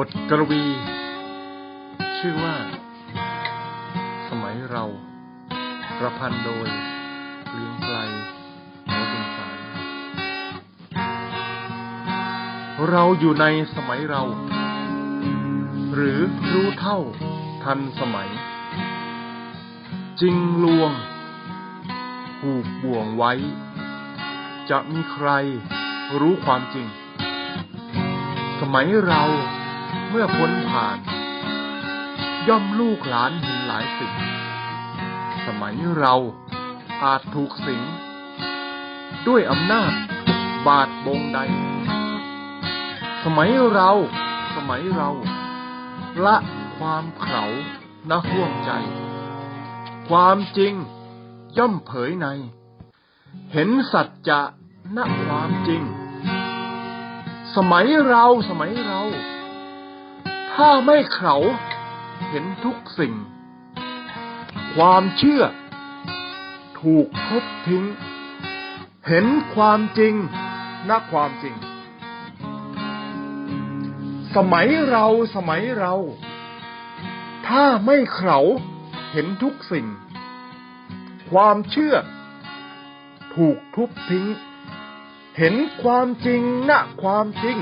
บทกวี ชื่อว่า สมัยเรา ประพันธ์โดยเกรียงไกลหัวตุงสารเราอยู่ในสมัยเรา หรือรู้เท่าทันสมัย จริงลวง ผูกบ่วงไว้ จะมีใครรู้ความจริง สมัยเรา เมื่อพ้นผ่าน ย่อมลูกหลานเห็นหลายสิ่ง สมัยเราอาจถูกสิง ด้วยอำนาจบาดบงใด สมัยเรา สมัยเรา ละความเขานะห่วงใจ ความจริงย่อมเผยใน เห็นสัจจะณความจริง สมัยเราสมัยเรา ถ้าไม่เขาเห็นทุกสิ่ง ความเชื่อ ถูกทบทิ้ง เห็นความจริงณความจริง สมัยเราสมัยเรา ถ้าไม่เขาเห็นทุกสิ่ง ความเชื่อ ถูกทุบทิ้ง เห็นความจริงณความจริง